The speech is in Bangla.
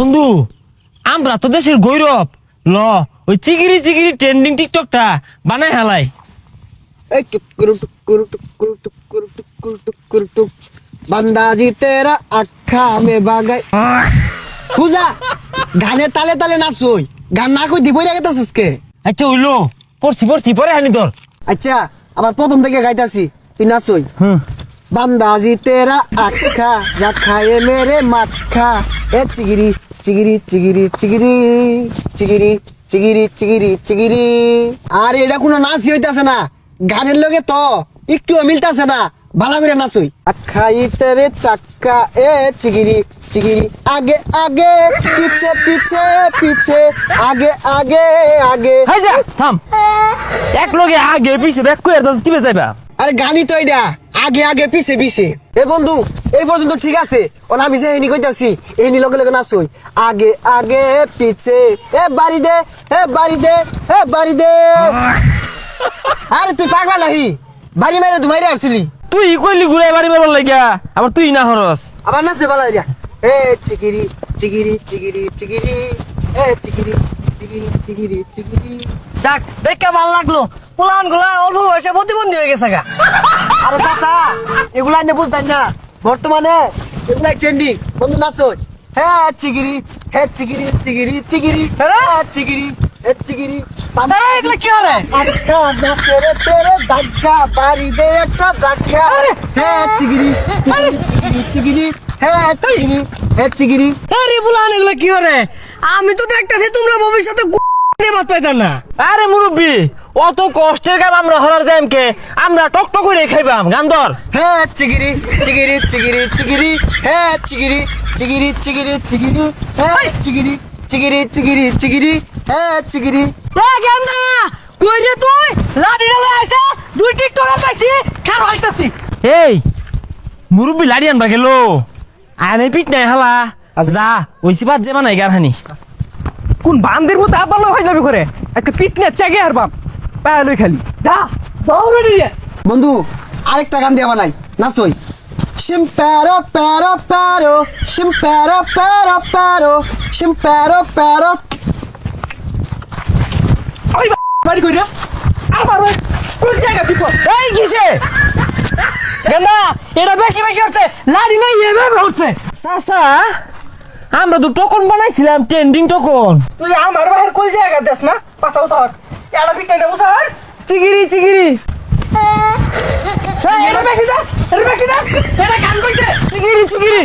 বন্ধু আমরা তো দেশের গৌরব। ল ওই চিগিরি চিগিরি ট্রেন্ডিং টিকটকটা বানাই হালাই। এই টুকুরু টুকুরু টুকুরু টুকুরু টুকুরু টুকুরু টুক বান্দাজি তেরা আখা মে বাগাই। পূজা গানের তালে তালে নাচই গান না কই দিবই লাগে তাসুসকে আচ্ছা হইল পড়ছি পড়ছি পরে হানি তোর। আচ্ছা আবার প্রথম থেকে গাইতাছি তুই নাচই বান্দাজি তেরা আখা যা খায়ে মেরে মাখা। এ চিগিরি চিগিরি চিগিরি চিগিরি চিগিরি চিগিরি চিগিরি চিগিরি। আর এটা কোনো নাচই হইতাছে না। গানের লগে তো একটু মিলতাছে না। ভালো করে নাচই। আখাই রে চাক্কা এ চিগিরি চিগিরি। আগে আগে পিছে পিছে পিছে আগে আগে আগে। হাই যা থাম। এক লগে আগে পিছে ব্যাক করে টিপে যাইবা। আরে গানি তো এটা। আগে আগে পিছে পিছে। এ বন্ধু এই পর্যন্ত ঠিক আছে? ওনা আমি যে এনি কইতাছি এনি লগে লগে নাচই। আগে আগে পিছে। এ বাড়ি দে এ বাড়ি দে এ বাড়ি দে। আরে তুই পাগলা নাহি? বাড়ি মেরে তুই মাইরে আসছিলি। তুই কইলি ঘুরাই বাড়ি মারবার লাগিয়া আবার তুই না হরস। আবার নাচে বালা দিয়া এ চিকিরি চিকিরি চিকিরি চিকিরি। এ চিকিরি চিকিরি চিকিরি চিকিরি। যাক দেখে ভালো লাগল। পুলানগুলা অল্প বয়সে প্রতিবন্ধী হয়ে গেছে গা। আরে চাচা এগুলা এনে বুঝতেন না। বর্তমানে এগুলা ট্রেন্ডিং বন্ধু হ্যাঁ চিগিরি হ্যাঁ চিগিরি চিগিরি চিগিরি হ্যাঁ চিগিরি হ্যাঁ চিগিরি। তারা এগুলো কি হবে আচ্ছা না তেরে তেরে ধাক্কা বাড়ি দে একটা ধাক্কা হ্যাঁ চিগিরি চিগিরি চিগিরি চিগিরি হ্যাঁ চিগিরি হ্যাঁ চিগিরি। আরে পুলান এগুলো কি আমি তো দেখতেছি তোমরা ভবিষ্যতে বাদ না। আরে মুরব্বি অত কষ্টের কাম আমরা হরার যাইম কে? আমরা টক টক করে খাইবাম গান ধর। হ্যাঁ চিগিরি চিগিরি চিগিরি চিগিরি হ্যাঁ চিগিরি চিগিরি চিগিরি চিগিরি হ্যাঁ চিগিরি চিগিরি চিগিরি চিগিরি হ্যাঁ চিগিরি। এ গেন্দা কই রে তুই? লাডি ডালে আইছে দুই টিকটকার পাইছি খার হইতাছি এই মুরব্বি লাড়ি আনবা গেল। আনে পিট নাই হালা। যা ওই সিপাত যে বানাই গান হানি। কোন বান্দের মতো আপালো হয়ে যাবে করে একটা পিকনিক চাগে আর বাপ পায়ালই খালি। যা দৌড়ে নিয়ে বন্ধু আরেকটা গান দিয়ে বানাই। নাচই। শিম্প্যারো প্যারো প্যারো শিম্প্যারো প্যারো প্যারো শিম্প্যারো প্যারো ওই বাড়ি কই রে আমার ওই কোন জায়গা পিছ এই কিসে? গেন্দা এটা বেশি বেশি হচ্ছে। লাডি লই এভাবে হচ্ছে। চাচা আমরা তো টোকন বানাইছিলাম ট্রেন্ডিং টোকন। তুই আমার বাহির কোন জায়গা দেস না? উসার এটা পিকনিক দেবো স্যার। চিগিরি চিগিরি। এটা বেশি দা এটা বেশি দা এটা কান কইছে চিগিরি চিগিরি।